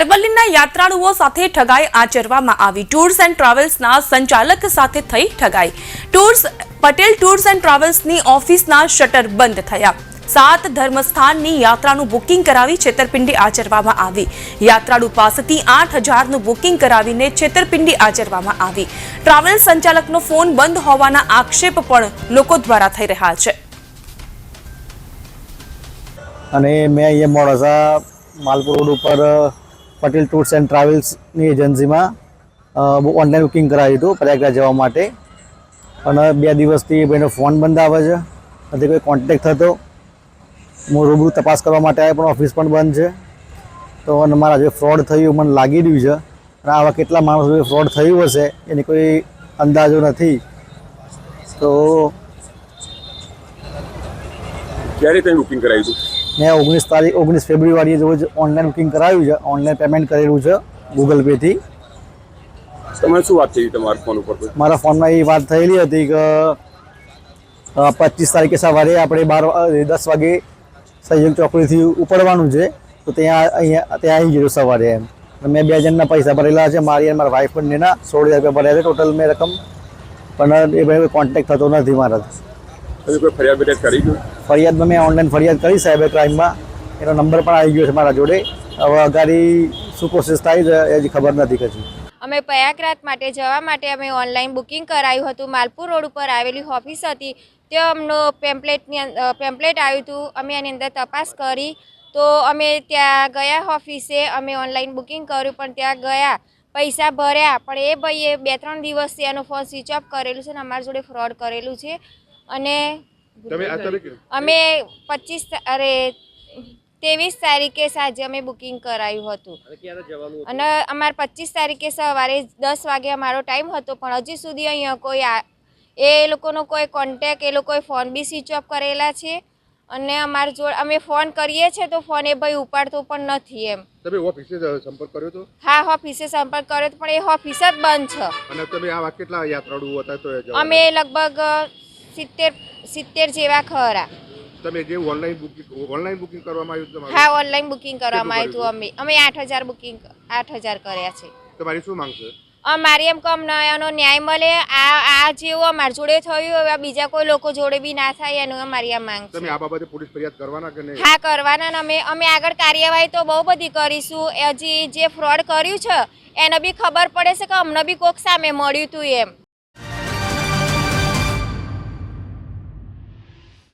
અરવલ્લીના યાત્રાળુઓ સાથે ઠગાઈ આચરવામાં આવી. ટૂર્સ એન્ડ ટ્રાવેલ્સના સંચાલક સાથે થઈ ઠગાઈ. ટૂર્સ પટેલ ટૂર્સ એન્ડ ટ્રાવેલ્સની ઓફિસના શટર બંધ થયા. સાત ધર્મસ્થાનની યાત્રાનું બુકિંગ કરાવી છેતરપિંડી આચરવામાં આવી. યાત્રાળુ પાસેથી આઠ હજારનું બુકિંગ કરાવીને છેતરપિંડી આચરવામાં આવી. ટ્રાવેલ સંચાલકનો ફોન બંધ હોવાના આક્ષેપ પણ લોકો દ્વારા થઈ રહ્યા છે. અને મેં અહીંયા મોડાસા, માલપુર રોડ ઉપર પટેલ ટૂર્સ એન્ડ ટ્રાવેલ્સની એજન્સીમાં ઓનલાઈન બુકિંગ કરાવ્યું હતું પ્રયાગરાજ જવા માટે. અને બે દિવસથી ભાઈનો ફોન બંધ આવે છે. નથી કોઈ કોન્ટેક્ટ થતો. હું રૂબરૂ તપાસ કરવા માટે આવ્યો, પણ ઓફિસ પણ બંધ છે. તો અને મારા જે ફ્રોડ થયું, મને લાગી રહ્યું છે. અને આવા કેટલા માણસો ફ્રોડ થયું હશે, એની કોઈ અંદાજો નથી. તો ક્યારે તમે બુકિંગ કરાવ્યું હતું? મેં ઓગણીસ તારીખ ઓગણીસ ફેબ્રુઆરીએ રોજ ઓનલાઈન બુકિંગ કરાવ્યું છે. ઓનલાઈન પેમેન્ટ કરેલું છે ગૂગલ પેથી તમારે શું વાત થઈ તમારા ફોન ઉપર મારા ફોનમાં એ વાત થયેલી હતી કે પચીસ તારીખે સવારે આપણે બાર દસ વાગે સહયોગ ચોકડીથી ઉપડવાનું છે. તો ત્યાં અહીંયા ત્યાં આવી ગયું સવારે એમ. મેં બે જણના પૈસા ભરેલા છે. મારી અને મારા વાઈફ બંનેના સોળ હજાર રૂપિયા ભર્યા છે ટોટલ મેં રકમ. પણ એ ભાઈ કોન્ટેક્ટ થતો નથી મારા. કોઈ ફરિયાદ કરી ફરિયાદમાં મેં ઓનલાઈન ફરિયાદ કરી સાયબર ક્રાઇમમાં. એનો નંબર પણ આવી ગયો છે મારા જોડે. હવે અગાડી શું પ્રોસેસ થાય એ હજી ખબર નથી કશું. અમે પ્રયાગરાજ માટે જવા માટે અમે ઓનલાઈન બુકિંગ કરાયું હતું. માલપુર રોડ ઉપર આવેલી ઓફિસ હતી. ત્યાં અમનો પેમ્પલેટની પેમ્પલેટ આવ્યું હતું. અમે એની અંદર તપાસ કરી. તો અમે ત્યાં ગયા ઓફિસે અમે ઓનલાઈન બુકિંગ કર્યું, પણ ત્યાં ગયા. પૈસા ભર્યા. પણ એ ભાઈએ બે ત્રણ દિવસથી એનો ફોન સ્વિચ ઓફ કરેલું છે અને અમારી જોડે ફ્રોડ કરેલું છે. અને તમે આ અમે પચીસ અરે ત્રેવીસ તારીખે સાંજે અમે બુકિંગ કરાયું હતું. અને અમારે પચીસ તારીખે સવારે દસ વાગે અમારો ટાઈમ હતો પણ હજી સુધી અહીંયા કોઈ આ એ લોકોનો કોઈ કોન્ટેક એ લોકોએ ફોન બી સ્વિચ ઓફ કરેલા છે. અને અમારા જોડે અમે ફોન કરીએ છીએ તો ફોન એ ભાઈ ઉપાડતો પણ નથી એમ. તમે ઓફિસે સંપર્ક કર્યો તો હા ઓફિસે સંપર્ક કર્યો તો પણ એ ઓફિસ જ બંધ છે. અને તમે આ કેટલા યાત્રાળુ હતા તો અમે લગભગ સિત્તેર સિત્તેર જેવા ખરા. તમે જે ઓનલાઈન બુકિંગ ઓનલાઈન બુકિંગ કરવામાં આવ્યું તમારું? હા ઓનલાઈન બુકિંગ કરવામાં આવ્યું હતું. અમે અમે આઠ હજાર બુકિંગ આઠ હજાર કર્યા છે. તમારી શું માંગ છે? અમારી એમ કમ નયાનો એનો ન્યાય મળે. આ આ જેવું અમારા જોડે થયું હવે બીજા કોઈ લોકો જોડે બી ના થાય એનું અમારી આ માંગ તમે આ બાબતે પોલીસ ફરિયાદ કરવાના કે નહીં? હા કરવાના ને અમે અમે આગળ કાર્યવાહી તો બહુ બધી કરીશું. હજી જે ફ્રોડ કર્યું છે એને બી ખબર પડે છે કે અમને બી કોક સામે મળ્યું હતું એમ.